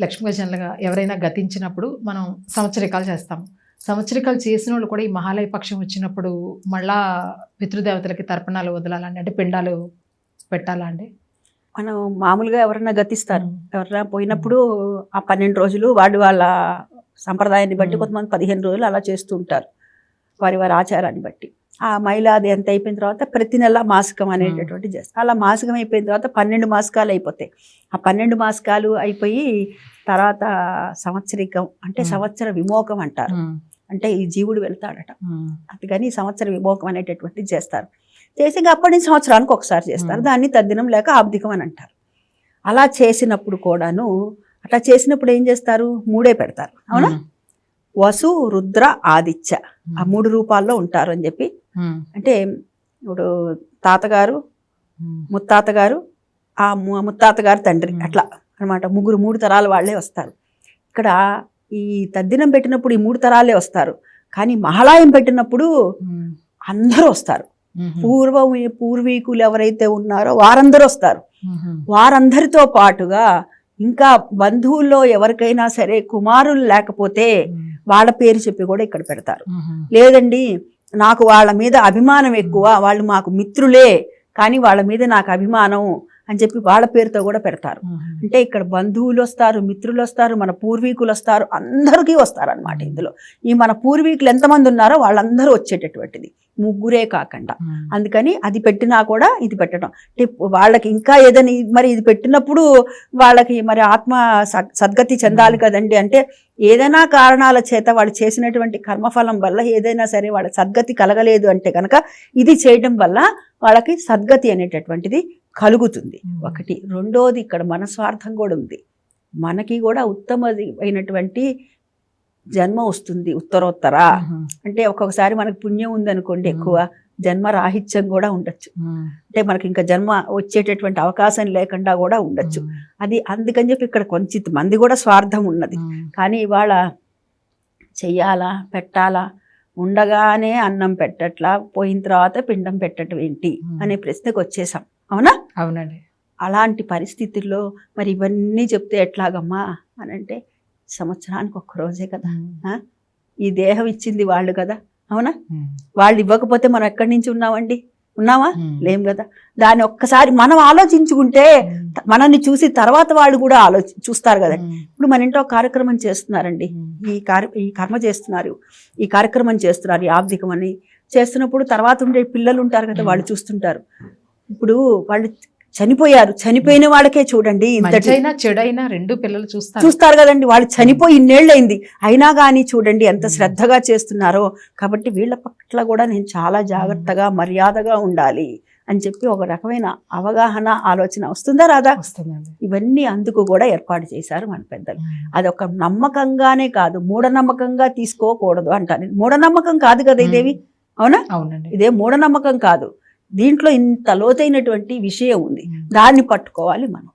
లక్ష్మీజనులుగా ఎవరైనా గతించినప్పుడు మనం సంవత్సరికాలు చేస్తాం. సంవత్సరికాలు చేసిన వాళ్ళు కూడా ఈ మహాలయ పక్షం వచ్చినప్పుడు మళ్ళా పితృదేవతలకి తర్పణాలు వదలాలండి. అంటే పిండాలు పెట్టాలా అండి మనం మామూలుగా ఎవరన్నా గతిస్తారు. ఎవరైనా పోయినప్పుడు ఆ పన్నెండు రోజులు వాళ్ళు వాళ్ళ సంప్రదాయాన్ని బట్టి. కొంతమంది పదిహేను రోజులు అలా చేస్తూ ఉంటారు. వారి వారి ఆచారాన్ని బట్టి. ఆ మైల అది ఎంత అయిపోయిన తర్వాత ప్రతి నెల మాసికం అనేటటువంటి చేస్తారు అలా మాసికం అయిపోయిన తర్వాత పన్నెండు మాసికాలు అయిపోతాయి. ఆ పన్నెండు మాసికాలు అయిపోయి తర్వాత సంవత్సరికం అంటే. సంవత్సర విమోకం అంటారు. అంటే ఈ జీవుడు వెళ్తాడట. అందుకని సంవత్సర విమోకం అనేటటువంటిది చేస్తారు. చేసి ఇంకా అప్పటి నుంచి సంవత్సరానికి ఒకసారి చేస్తారు. దాన్ని తద్దినం లేక ఆబ్దికం అని అంటారు. అలా చేసినప్పుడు కూడాను అట్లా చేసినప్పుడు ఏం చేస్తారు? మూడే పెడతారు. అవునా? వసు రుద్ర ఆదిత్య. ఆ మూడు రూపాల్లో ఉంటారు అని చెప్పి అంటే ఇప్పుడు తాతగారు ముత్తాతగారు ఆ ముత్తాతగారు తండ్రి. అట్లా అన్నమాట. ముగ్గురు మూడు తరాల వాళ్ళే వస్తారు. ఇక్కడ ఈ తద్దినం పెట్టినప్పుడు ఈ మూడు తరాలే వస్తారు. కానీ మహాళాయం పెట్టినప్పుడు అందరూ వస్తారు. పూర్వం పూర్వీకులు ఎవరైతే ఉన్నారో వారందరూ వస్తారు. వారందరితో పాటుగా ఇంకా బంధువుల్లో ఎవరికైనా సరే కుమారులు లేకపోతే వాళ్ళ పేరు చెప్పి కూడా ఇక్కడ పెడతారు. లేదండి నాకు వాళ్ళ మీద అభిమానం ఎక్కువ వాళ్ళు మాకు మిత్రులే కానీ వాళ్ళ మీద నాకు అభిమానం అని చెప్పి వాళ్ళ పేరుతో కూడా పెడతారు. అంటే ఇక్కడ బంధువులు వస్తారు మిత్రులు వస్తారు మన పూర్వీకులు వస్తారు అందరికీ వస్తారు అనమాట ఇందులో. ఈ మన పూర్వీకులు ఎంతమంది ఉన్నారో వాళ్ళందరూ వచ్చేటటువంటిది. ముగ్గురే కాకుండా. అందుకని అది పెట్టినా కూడా ఇది పెట్టడం. అంటే వాళ్ళకి ఇంకా ఏదైనా మరి ఇది పెట్టినప్పుడు వాళ్ళకి మరి ఆత్మ సద్గతి చెందాలి కదండి అంటే ఏదైనా కారణాల చేత వాళ్ళు చేసినటువంటి కర్మఫలం వల్ల ఏదైనా సరే వాళ్ళ సద్గతి కలగలేదు అంటే కనుక ఇది చేయడం వల్ల వాళ్ళకి సద్గతి అనేటటువంటిది కలుగుతుంది. ఒకటి. రెండోది ఇక్కడ మన స్వార్థం కూడా ఉంది. మనకి కూడా ఉత్తమది అయినటువంటి జన్మ వస్తుంది ఉత్తరోత్తర. అంటే ఒక్కొక్కసారి మనకు పుణ్యం ఉందనుకోండి ఎక్కువ జన్మ రాహిత్యం కూడా ఉండొచ్చు. అంటే మనకి ఇంకా జన్మ వచ్చేటటువంటి అవకాశం లేకుండా కూడా ఉండొచ్చు. అది అందుకని చెప్పి ఇక్కడ కొంచెం మంది కూడా స్వార్థం ఉన్నది. కానీ ఇవాళ చెయ్యాలా పెట్టాలా ఉండగానే అన్నం పెట్టట్లా పోయిన తర్వాత పిండం పెట్టడం ఏంటి అనే ప్రశ్నకు వచ్చేసాం. అవునా? అవునండి. అలాంటి పరిస్థితుల్లో మరి ఇవన్నీ చెప్తే ఎట్లాగమ్మా? అని అంటే సంవత్సరానికి ఒక్క రోజే కదా. ఈ దేహం ఇచ్చింది వాళ్ళు కదా. అవునా? వాళ్ళు ఇవ్వకపోతే మనం ఎక్కడి నుంచి ఉన్నామండి? ఉన్నామా? లేం కదా. దాన్ని ఒక్కసారి మనం ఆలోచించుకుంటే మనల్ని చూసి తర్వాత వాళ్ళు కూడా ఆలోచి చూస్తారు కదా. ఇప్పుడు మన ఇంట్లో కార్యక్రమం చేస్తున్నారండి. ఈ కార్య ఈ కర్మ చేస్తున్నారు. ఈ కార్యక్రమం చేస్తున్నారు. ఈ ఆబ్దికం అని చేస్తున్నప్పుడు తర్వాత ఉండే పిల్లలు ఉంటారు కదా వాళ్ళు చూస్తుంటారు. ఇప్పుడు వాళ్ళు చనిపోయారు. చనిపోయిన వాళ్ళకే చూడండి చెడైనా రెండు పిల్లలు చూస్తారు. చూస్తారు కదండి వాళ్ళు చనిపోయి ఇన్నేళ్ళైంది అయినా కానీ చూడండి ఎంత శ్రద్ధగా చేస్తున్నారో. కాబట్టి వీళ్ళ పట్ల కూడా నేను చాలా జాగ్రత్తగా మర్యాదగా ఉండాలి అని చెప్పి ఒక రకమైన అవగాహన ఆలోచన వస్తుందా రాదా? వస్తుందండి. ఇవన్నీ అందుకు కూడా ఏర్పాటు చేశారు మన పెద్దలు. అదొక నమ్మకంగానే కాదు మూఢనమ్మకంగా తీసుకోకూడదు అంటాను మూఢనమ్మకం కాదు కదా ఇదేవి అవునా? అవునండి. ఇదే మూఢనమ్మకం కాదు. దీంట్లో ఇంత లోతైనటువంటి విషయం ఉంది. దాన్ని పట్టుకోవాలి మనం.